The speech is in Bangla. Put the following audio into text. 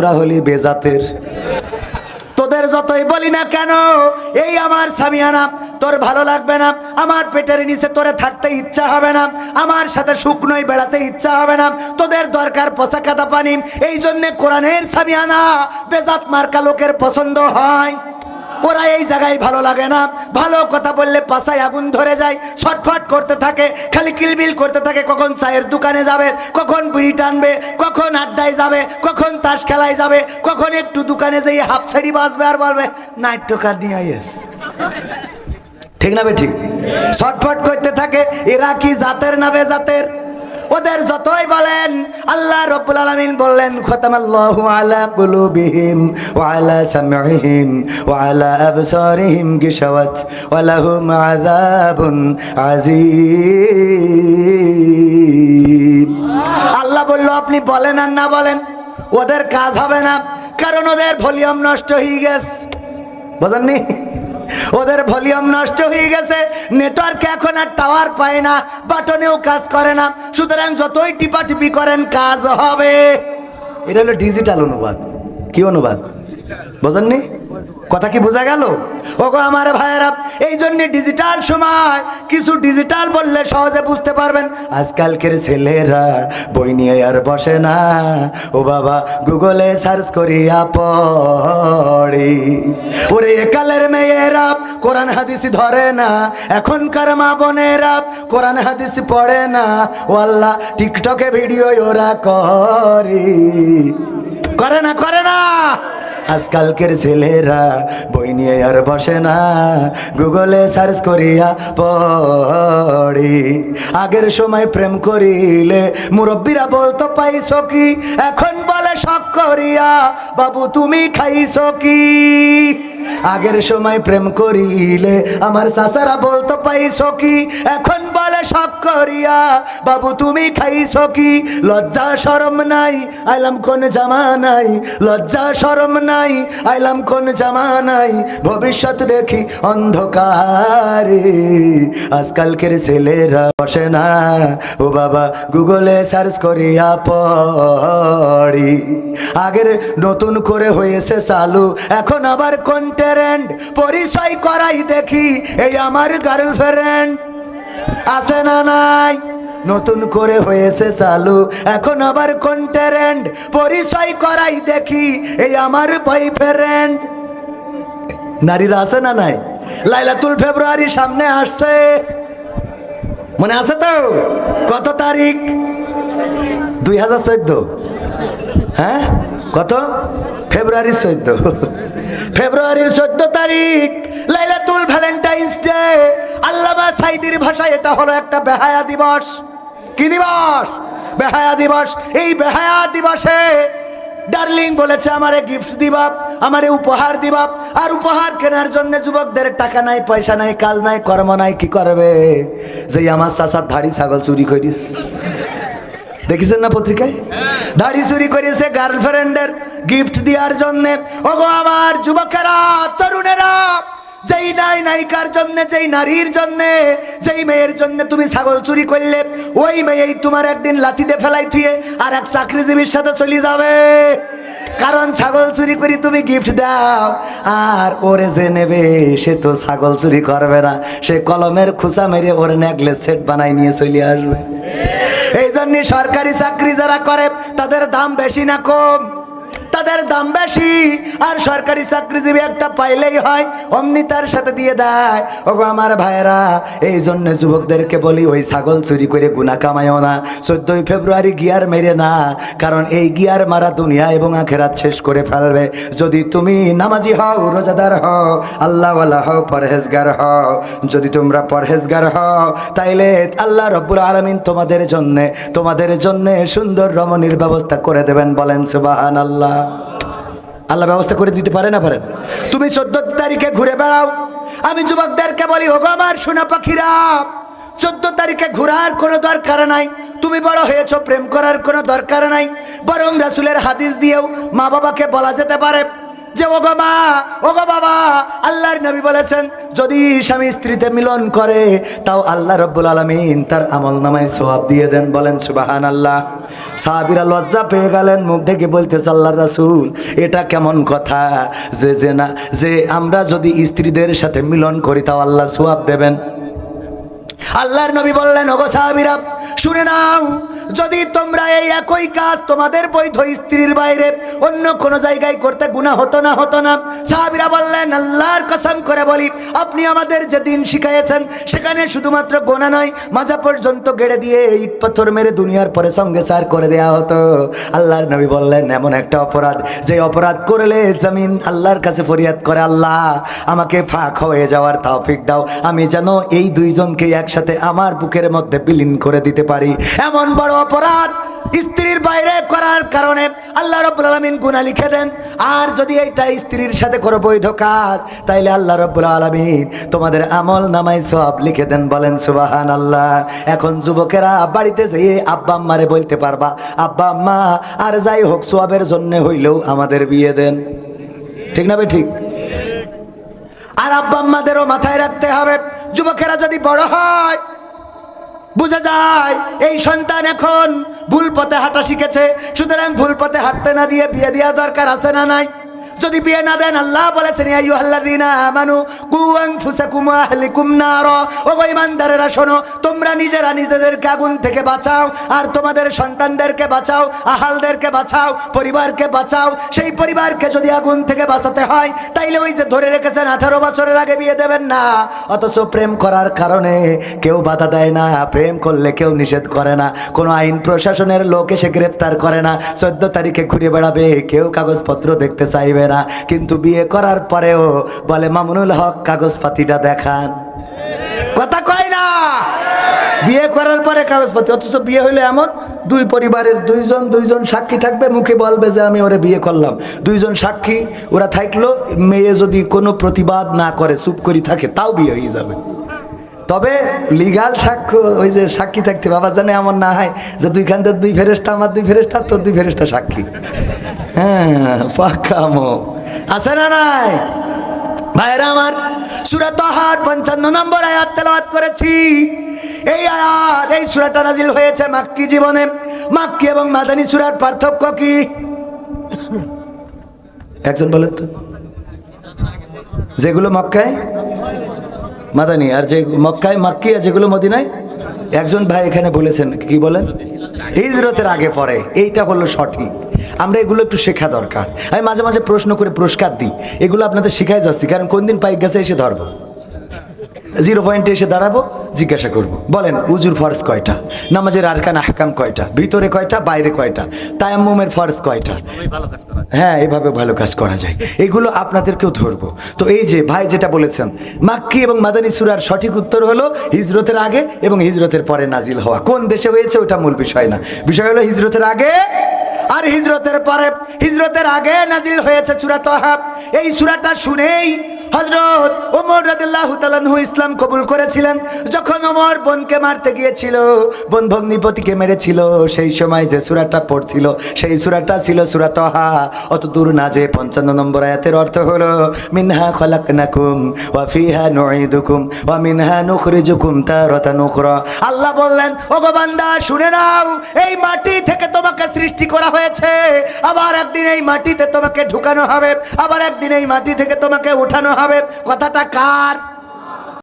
তোরা হলি বেজাতের। তোদের যতই বলি না কেন, এই আমার সামিয়ানা, তোর ভালো লাগবে না। আমার পেটের নিচে তোরে থাকতে ইচ্ছা হবে না। আমার সাথে শুকনোই বেড়াতে ইচ্ছা হবে না। তোদের দরকার পচা কাদা পানি। এই জন্যে কোরআনের সামিয়ানা বেজাত মার্কা লোকের পছন্দ হয়। ওরা এই জায়গায় ভালো লাগে না। ভালো কথা বললে পাশায় আগুন ধরে যায়, ছটফট করতে থাকে, খালি কিলবিল করতে থাকে, কখন চায়ের দোকানে যাবে, কখন বিড়ি টানবে, কখন আড্ডায় যাবে, কখন তাস খেলায় যাবে, কখন একটু দোকানে যেয়ে হাফ ছাড়ি বাজবে আর বলবে নাট্যকার নিয়ে আইস ঠিক না বে ঠিক? ছটফট করতে থাকে, এরা কি জাতের না বে জাতের? ওদের যতই বলেন, আল্লাহ রব্বুল আলামিন বললেন, খতামাল্লাহু আলা কুলুবিহিম ওয়া আলা সামঈহিম ওয়া আলা আবসারিহিম গিশাওয়াত ওয়া লাহুম আযাবুন আযীম. আল্লাহ বলল, আপনি বলেন আর না বলেন, ওদের কাজ হবে না, কারণ ওদের ভলিউম নষ্ট হয়ে গেছে। বুঝেননি? ওদের ভলিউম নষ্ট হয়ে গেছে নেটওয়ার্ক এখন আর টাওয়ার পায় না বাটনেও কাজ করে না। সুতরাং যতই টিপাটিপি করেন, কাজ হবে। এটা হলো ডিজিটাল অনুবাদ। কি অনুবাদ? বোঝেননি? কথা কি বোঝা গেল? ওগো আমার ভাইয়েরা, এই জন্য ডিজিটাল সময়, কিছু ডিজিটাল বললে সহজে বুঝতে পারবেন। আজকালকের ছেলেরা বই নিয়ে আর বসে না। ও বাবা, গুগলে সার্চ করিয়া পড়ে। ওরে একালের মেয়েরা, কোরআন হাদিস ধরে না। এখনকার মা বোনেরা, কোরআন হাদিস পড়ে না। ও আল্লাহ, টিকটকে ভিডিও ওরা করে। করে না করে না! আজকালকের ছেলেরা বই নিয়ে আর বসে না। গুগলে সার্চ করিয়া পড়ি। আগের সময় প্রেম করিলে মুরব্বীরা বলতো, পাইছো কি? এখন বলে সব করিয়া। বাবু, তুমি খাইছো কি? আগের সময় প্রেম করিলে আমার চাচারা বলতো, পাইছো কি? এখন বলে শখ করিয়া, বাবু তুমি খাইছো কি? লজ্জা, শরম নাই, আইলাম কোন জামানাই লজ্জা, শরম নাই, আইলাম কোন জামানাই ভবিষ্যৎ দেখি অন্ধকারে। আজকালকের ছেলেরা বসে না। ও বাবা, গুগলে সার্চ করিয়া পড়ি। আগের নতুন করে হয়েছে চালু, এখন আবার কোন ট্রেন্ড পরিচয় করাই দেখি, এই আমার গার্লফ্রেন্ড আছে না নাই? নতুন করে হয়েছে চালু, এখন আবার কোন ট্রেন্ড পরিচয় করাই দেখি, এই আমার বয়ফ্রেন্ড নারীরা আছে না নাই? লাইলাতুল ফেব্রুয়ারি সামনে আসছে। মনে আছে তো? কত তারিখ? দুই হাজার চোদ্দ। হ্যাঁ? কত? ফেব্রুয়ারির চোদ্দ। ফেব্রুয়ারির চোদ্দ তারিখ, লাইলাতুল ভ্যালেন্টাইন্স ডে। আল্লামা সাইদির ভাষায় এটা হলো একটা বেহায়া দিবস। কি দিবস? বেহায়া দিবস। এই বেহায়া দিবসে ডার্লিং বলেছে, আমারে গিফট দিবাপ আমারে উপহার দিবাপ আর উপহার কেনার জন্য যুবকদের টাকা নাই, পয়সা নাই কাজ নাই, কর্ম নাই, কি করবে? যে আমার চাষার ধাড়ি ছাগল চুরি করিস দেখেছেন না পত্রিকায়? দাড়ি চুরি করেছে গার্লফ্রেন্ডের গিফট দেওয়ার জন্যে। ওগো আমার যুবকেরা, তরুণেরা, যেই নাই নায়িকার জন্য, যেই নারীর জন্য, যেই মেয়ের জন্য তুমি ছাগল চুরি করলে, ওই মেয়েই তোমার একদিন লাথিতে ফেলাই থুয়ে আর এক চাকরিজীবীর সাথে চলে যাবে। কারণ ছাগল চুরি করি তুমি গিফট দাও, আর ওরে যে নেবে, সে তো ছাগল চুরি করবে না। সে কলমের খুসা মেরে ওর নেকলেস সেট বানাই নিয়ে চলে আসবে। এই জন্য সরকারি চাকরি যারা করে তাদের দাম বেশি না কম। তাদের দাম বেশি, আর সরকারি চাকরিজীবী একটা পাইলেই হয়, অমনি তার সাথে দিয়ে দেয়। ওগো আমার ভাইয়েরা, এই জন্য যুবকদেরকে বলি, ওই ছাগল চুরি করে গুণা কামাইও না। চোদ্দই ফেব্রুয়ারি গিয়ার মেরে না, কারণ এই গিয়ার মারা দুনিয়া এবং আখেরাত শেষ করে ফেলবে। যদি তুমি নামাজি হও, রোজাদার হও, আল্লাহওয়ালা হও, পরহেজগার হও। যদি তোমরা পরহেজগার হও, তাইলে আল্লাহ রব্বুল আলমিন তোমাদের জন্যে তোমাদের জন্যে সুন্দর রমণীর ব্যবস্থা করে দেবেন বলেন সুবাহান আল্লাহ আল্লাহ ব্যবস্থা করে দিতে পারে না পারেন তুমি চোদ্দ তারিখে ঘুরে বেড়াও। আমি যুবকদেরকে বলি, ওগো আমার সোনা পাখিরা, চোদ্দ তারিখে ঘোরার কোনো দরকার নাই। তুমি বড় হয়েছ, প্রেম করার কোনো দরকার নাই। বরং রাসুলের হাদিস দিয়েও মা বাবাকে বলা যেতে পারে যে, ওগো মা, ওগো বাবা, আল্লাহর নবী বলেছেন, যদি স্বামী স্ত্রীতে মিলন করে, তাও আল্লাহ রব্বুল আলমিন তার আমল নামায় সোয়াব দিয়ে দেন। বলেন সুবাহান আল্লাহ সাহাবিরা লজ্জা পেয়ে গেলেন, মুখ ঢেকে বলতেছে আল্লাহ রাসুল, এটা কেমন কথা? যে যে না, যে আমরা যদি স্ত্রীদের সাথে মিলন করি, তাও আল্লাহ সোয়াব দেবেন। আল্লাহর নবী বললেন, ওগো সাহাবিরা শুনে নাও, যদি তোমরা এই একই কাজ তোমাদের বৈধ স্ত্রীর বাইরে অন্য কোন জায়গায় করতে গুণা হতো না হতো না। সাহাবিরা বললেন, আল্লাহর কসম করে বলি, আপনি আমাদের যে দিন শিখাইয়েছেন, সেখানে শুধুমাত্র গোনা নয়, মাজা পর্যন্ত গেড়ে দিয়ে ইট পাথর মেরে দুনিয়ার পরে সঙ্গে সার করে দেয়া হতো। আল্লাহর নবী বললেন, এমন একটা অপরাধ, যে অপরাধ করলে জমিন আল্লাহর কাছে ফরিয়াদ করে আল্লাহ, আমাকে ফাঁক হয়ে যাওয়ার তৌফিক দাও, আমি যেন এই দুইজনকে একসাথে আমার বুকের মধ্যে বিলীন করে দিতে পারি। এমন বড় অপরাধ স্ত্রীর বাইরে করার কারণে আল্লাহ রব্বুল আলমিন গুণা লিখে দেন, আর যদি এইটা স্ত্রীর সাথে করো বৈধ কাজ, তাইলে আল্লাহ রব্বুল আলমিন তোমাদের আমল নামাই সব লিখে দেন। বলেন সুবাহান আল্লাহ এখন যুবকেরা বাড়িতে যেয়ে আব্বা আম্মারে বলতে পারবা, আব্বা আম্মা, আর যাই হোক সোয়াবের জন্য হইলেও আমাদের বিয়ে দেন। ঠিক না ভাই ঠিক? আর আব্বা আম্মাদেরও মাথায় রাখতে হবে, যুবকেরা যদি বড় হয় বোঝা যায়, এই সন্তান এখন ভুল পথে হাঁটা শিখেছে, সুতরাং ভুল পথে হাঁটতে না দিয়ে বিয়ে দেওয়া দরকার আছে না নাই? যদি বিয়ে না দেন, আল্লাহ বলেছেন, ইয়া আইয়ুহাল্লাযীনা আমানু, কু আনফুসাকুম ওয়া আহলিকুম নার। ও গো ঈমানদারেরা, শোনো, তোমরা নিজেরা নিজেদেরকে আগুন থেকে বাঁচাও, আর তোমাদের সন্তানদেরকে বাঁচাও, আহালদেরকে বাঁচাও, পরিবারকে বাঁচাও। সেই পরিবারকে যদি আগুন থেকে বাঁচাতে হয়, তাইলে ওই যে ধরে রেখেছেন, আঠারো বছরের আগে বিয়ে দেবেন না। অথচ প্রেম করার কারণে কেউ বাধা দেয় না, প্রেম করলে কেউ নিষেধ করে না। কোনো আইন প্রশাসনের লোক এসে গ্রেপ্তার করে না। চোদ্দ তারিখে ঘুরে বেড়াবে, কেউ কাগজপত্র দেখতে চাইবে না কিন্তু বিয়ে করার পরেও বলে, মামুনুল হক, কাগজপাতিটা দেখান। কথা কয় না। বিয়ে করার পরে কাগজপাতি, অথচ বিয়ে হইলে এমন, দুই পরিবারের দুইজন দুইজন সাক্ষী থাকবে, মুখে বলবে যে, আমি ওরে বিয়ে করলাম। দুইজন সাক্ষী, ওরা থাকল, মেয়ে যদি কোনো প্রতিবাদ না করে, চুপ করি থাকে, তাও বিয়ে হয়ে যাবে। তবে লিগাল সাক্ষ্য, ওই যে সাক্ষী থাকতে বাবা জানে এমন না হয় যে দুইখান থেকে দুই ফেরেস্তা আমার দুই ফেরেস্তা তোর দুই ফেরেস্তা সাক্ষী। হ্যাঁ পাকামো আছে না নাই? ভাইরা আমার সুরাত হাট পঞ্চান্ন নম্বর আয়াত তেলাওয়াত করেছি। এই আয়াত, এই সুরাটা নাজিল হয়েছে মাক্কি জীবনে। মাক্কি এবং মাদানী সুরার পার্থক্য কি? একজন বলেন তো। যেগুলো মক্কায় মাদানি, আর যে মক্কায় মাক্কি আর যেগুলো মদিনায়, একজন ভাই এখানে বলেছেন, কি বলেন? হিজরতের আগে পরে, এইটা হলো সঠিক। আমরা এগুলো একটু শেখা দরকার। আমি মাঝে মাঝে প্রশ্ন করে পুরস্কার দিই। এগুলো আপনাদের শেখাই যাচ্ছি, কারণ কোন দিন পাইক গেছে এসে ধরবো। জিরো পয়েন্টে এসে দাঁড়াবো, জিজ্ঞাসা করব। বলেন উজুর ফরজ কয়টা? নামাজের আরকান আহকাম কয়টা? ভিতরে কয়টা, বাইরে কয়টা? তায়াম্মুমের ফরজ কয়টা? হ্যাঁ এভাবে ভালো কাজ করা যায়। এগুলো আপনাদেরকেও ধরবো। তো এই যে ভাই যেটা বলেছেন, মাক্কি এবং মাদানী সুরার সঠিক উত্তর হলো হিজরতের আগে এবং হিজরতের পরে নাজিল হওয়া। কোন দেশে হয়েছে ওটা মূল বিষয় না। বিষয় হলো হিজরতের আগে আর হিজরতের পরে। হিজরতের আগে নাজিল হয়েছে সুরা তহাব এই সুরাটা শুনেই হজরত ওমর রাদিল্লাহু তাআলাহু ইসলাম কবুল করেছিলেন। যখন ওমর বোনকে মারতে গিয়েছিল, বোন ভগ্নিপতিকে মেরেছিল, সেই সময় যে সূরাটা পড়ছিল, সেই সূরাটা ছিল সূরা তহা। অত দূর না যে পঞ্চান্ন নম্বর আয়াতের অর্থ হলো, মিনহা খলাকনাকুম ওয়া ফিহা নুঈদুকুম ওয়া মিনহা নুখরিজুকুম তারাতান উখরা। আল্লাহ বললেন, ওগো বান্দা, শুনে নাও, এই মাটি থেকে তোমাকে সৃষ্টি করা হয়েছে। আবার একদিন এই মাটিতে তোমাকে ঢুকানো হবে, আবার একদিন এই মাটি থেকে তোমাকে উঠানো হবে। কথাটা কার?